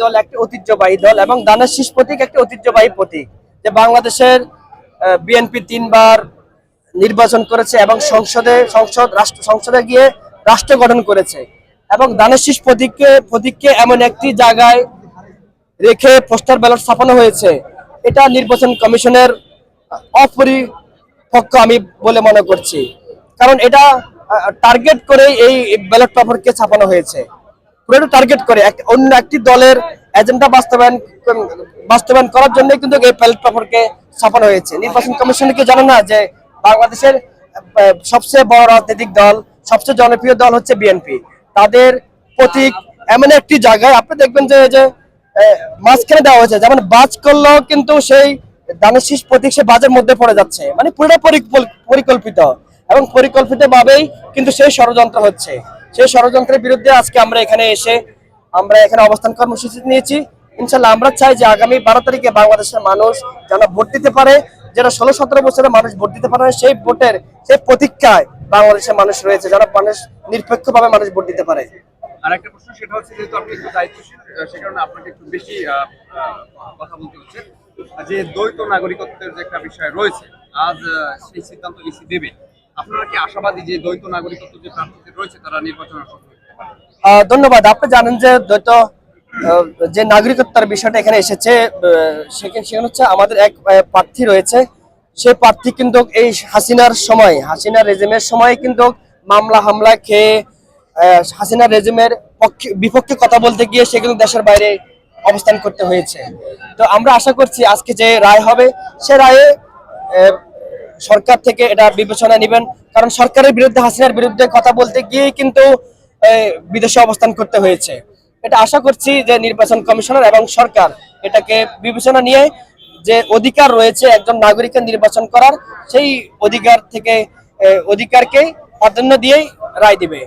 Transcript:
দল একটি ঐতিহ্যবাহী দল এবং দানের শীষ প্রতীক একটি ঐতিহ্যবাহী প্রতীক যে বাংলাদেশের বিএনপি তিনবার নির্বাচন করেছে এবং সংসদে, সংসদ, রাষ্ট্র, সংসদে গিয়ে রাষ্ট্র গঠন করেছে এবং দানের শীষ প্রতীককে প্রতীককে এমন একটি জায়গায় রেখে পোস্টার ব্যালট ছাপানো হয়েছে। এটা নির্বাচন কমিশনের অপরিপক্ষ আমি বলে মনে করছি। কারণ এটা টার্গেট করে এই ব্যালট পেপারকে ছাপানো হয়েছে। পুরোটা টার্গেট করে। অন্য একটি দলের এজেন্ডা বাস্তবায়ন বাস্তবায়ন করার কিন্তু এই ব্যালট পেপারকে ছাপানো হয়েছে। নির্বাচন কমিশন কি জানে না যে বাংলাদেশের সবচেয়ে বড় রাজনৈতিক দল, সবচেয়ে জনপ্রিয় দল হচ্ছে বিএনপি তাদের প্রতীক এমন একটি জায়গায় আপনি দেখবেন যে যে মাঝখানে দেওয়া হয়েছে। যেমন বাজ করলেও কিন্তু সেই দানের শীষ প্রতীক সে বাজের মধ্যে পড়ে যাচ্ছে। মানে পুরোটা পরিকল্প- পরিকল্পিত। এবং পরিকল্পিত ভাবেই কিন্তু সেই ষড়যন্ত্র হচ্ছে। সেই ষড়যন্ত্রের বিরুদ্ধে আজকে আমরা এখানে এসে আমরা এখানে অবস্থান কর্মসূচি নিয়েছি। ইনশাল্লাহ আমরা চাই যে আগামী বারো তারিখে বাংলাদেশের মানুষ যেন ভোট দিতে পারে যেটা ষোলো সতেরো বছরের মানুষ ভোট দিতে পারে, সেই ভোটের, সেই প্রতীক্ষায় বাংলাদেশের মানুষ রয়েছে যারা মানুষ নিরপেক্ষভাবে মানুষ ভোট দিতে পারে। আর একটা প্রশ্ন, সেটা হচ্ছে যেহেতু আপনি একটু দায়িত্বশীল সে কারণে আপনাকে একটু বেশি কথা বলতে হচ্ছে। যে দ্বৈত নাগরিকত্বের যে একটা বিষয় রয়েছে, আজ সেই সিদ্ধান্ত ইসি দেবে। আপনারা কি আশাবাদী যে দ্বৈত নাগরিকত্ব যে প্রার্থীদের রয়েছে, তারা নির্বাচনে ধন্যবাদ। আপনি জানেন যে দ্বৈত যে নাগরিকত্বের বিষয়টা এখানে এসেছে সেখানে সেখানে হচ্ছে আমাদের এক প্রার্থী রয়েছে। সেই প্রার্থী কিন্তু এই হাসিনার সময় হাসিনার রেজিমের সময় কিন্তু মামলা হামলা খেয়ে হাসিনা রেজিমের পক্ষে বিপক্ষে কথা বলতে গিয়ে সে কিন্তু দেশের বাইরে অবস্থান করতে হয়েছে। তো আমরা আশা করছি আজকে যে রায় হবে, সে রায়ে সরকার থেকে এটা বিবেচনা নেবেন। কারণ সরকারের বিরুদ্ধে, হাসিনার বিরুদ্ধে কথা বলতে গিয়ে কিন্তু বিদেশে অবস্থান করতে হয়েছে। এটা আশা করছি যে নির্বাচন কমিশনার এবং সরকার এটাকে বিবেচনা নিয়ে যে অধিকার রয়েছে একজন নাগরিকের নির্বাচন করার, সেই অধিকার থেকে অধিকারকে প্রাধান্য দিয়েই রায় দিবে।